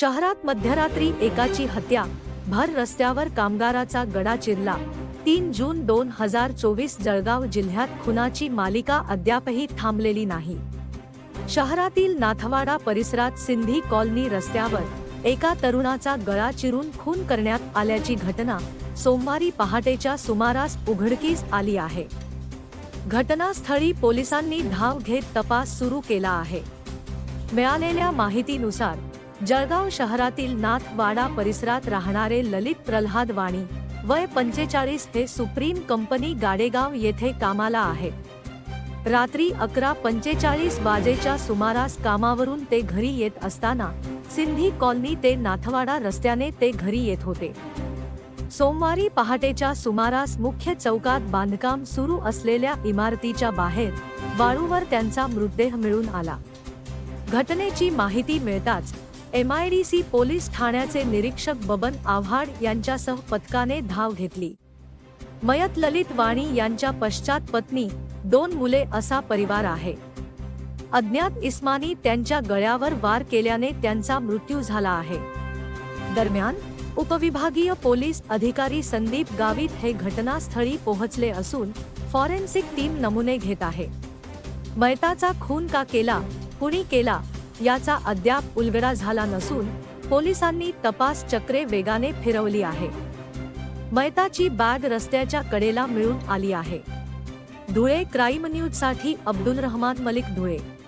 शहरात मध्यरात्री एकाची हत्या भर रस्त्यावर कामगाराचा गडा चिरला. तीन जून दोन हजार चोवीस जळगाव जिल्ह्यात खुनाची मालिका अद्यापही थांबलेली नाही. शहरातील नाथवाडा परिसरात सिंधी कॉलनी रस्त्यावर एका तरुणाचा गळा चिरून खून करण्यात आल्याची घटना सोमवारी पहाटेच्या सुमारास उघडकीस आली आहे. घटनास्थळी पोलिसांनी धाव घेत तपास सुरू केला आहे. मिळालेल्या माहितीनुसार जळगाव शहरातील नाथवाडा परिसरात राहणारे ललित प्रल्हाद वाणी वय पंचेचाळीस हे सुप्रीम कंपनी गाडेगाव येथे कामाला आहेत. रात्री अकरा पंचेचाळीस वाजेच्या सुमारास कामावरून ते घरी येत असताना सिंधी कॉलनी ते नाथवाडा रस्त्याने ते घरी येत होते. सोमवारी पहाटेच्या सुमारास मुख्य चौकात बांधकाम सुरू असलेल्या इमारतीच्या बाहेर वाळूवर त्यांचा मृतदेह मिळून आला. घटनेची माहिती मिळताच एमआयडीसी पोलीस ठाण्याचे निरीक्षक बबन आव्हाड यांच्यासह पथकाने धाव घेतली. मयत ललित वाणी यांच्या पश्चात पत्नी दोन मुले असा परिवार आहे. अज्ञात इस्मानी त्यांच्या गळ्यावर वार केल्याने त्यांचा मृत्यू झाला आहे. दरम्यान उपविभागीय पोलीस अधिकारी संदीप गावित हे घटनास्थळी पोहोचले असून फॉरेन्सिक टीम नमुने घेत आहे. मयताचा खून का केला कुणी केला याचा अद्याप उलगडा झाला नसून पोलिसांनी तपास चक्रे वेगाने फिरवली आहे. मैताची बॅग रस्त्याच्या कडेला मिळून आली आहे. धुळे क्राईम न्यूजसाठी अब्दुल रहमान मलिक धुळे.